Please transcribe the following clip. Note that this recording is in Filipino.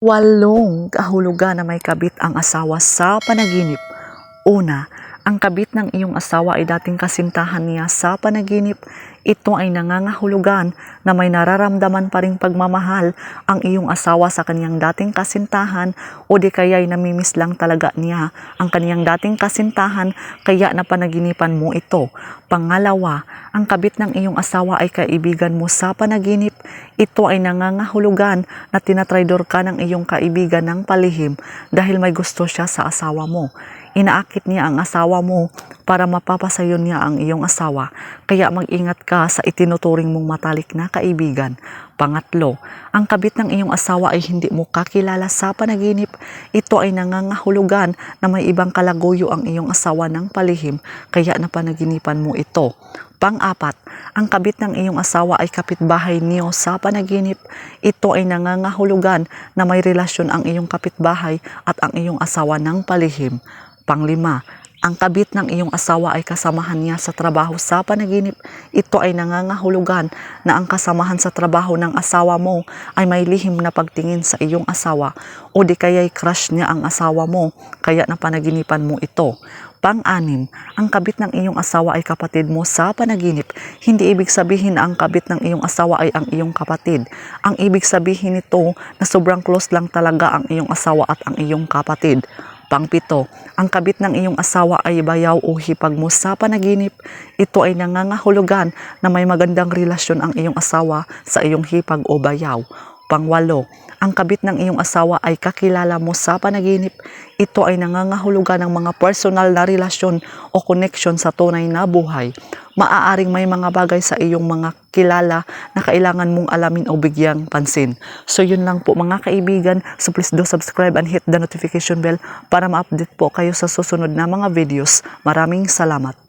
Walong kahulugan na may kabit ang asawa sa panaginip. Una, ang kabit ng iyong asawa ay dating kasintahan niya sa panaginip. Ito ay nangangahulugan na may nararamdaman pa ring pagmamahal ang iyong asawa sa kanyang dating kasintahan o di kaya'y namimiss lang talaga niya ang kanyang dating kasintahan kaya napanaginipan mo ito. Pangalawa, ang kabit ng iyong asawa ay kaibigan mo sa panaginip. Ito ay nangangahulugan na tinatraidor ka ng iyong kaibigan ng palihim dahil may gusto siya sa asawa mo. Inaakit niya ang asawa mo para mapapasayon niya ang iyong asawa. Kaya mag-ingat ka sa itinuturing mong matalik na kaibigan. Pangatlo, ang kabit ng iyong asawa ay hindi mo kakilala sa panaginip. Ito ay nangangahulugan na may ibang kalaguyo ang iyong asawa ng palihim kaya napanaginipan mo ito. Pang-apat, ang kabit ng iyong asawa ay kapitbahay niyo sa panaginip. Ito ay nangangahulugan na may relasyon ang iyong kapitbahay at ang iyong asawa ng palihim. Panglima, ang kabit ng iyong asawa ay kasamahan niya sa trabaho sa panaginip. Ito ay nangangahulugan na ang kasamahan sa trabaho ng asawa mo ay may lihim na pagtingin sa iyong asawa o di kaya'y crush niya ang asawa mo kaya napanaginipan mo ito. Pang-anim, ang kabit ng iyong asawa ay kapatid mo sa panaginip. Hindi ibig sabihin na ang kabit ng iyong asawa ay ang iyong kapatid. Ang ibig sabihin nito na sobrang close lang talaga ang iyong asawa at ang iyong kapatid. Pangpito, ang kabit ng iyong asawa ay bayaw o hipag mo sa panaginip. Ito ay nangangahulugan na may magandang relasyon ang iyong asawa sa iyong hipag o bayaw. Pangwalo, ang kabit ng iyong asawa ay kakilala mo sa panaginip. Ito ay nangangahulugan ng mga personal na relasyon o connection sa tunay na buhay. Maaaring may mga bagay sa iyong mga kilala na kailangan mong alamin o bigyang pansin. So yun lang po mga kaibigan. So please do subscribe and hit the notification bell para ma-update po kayo sa susunod na mga videos. Maraming salamat.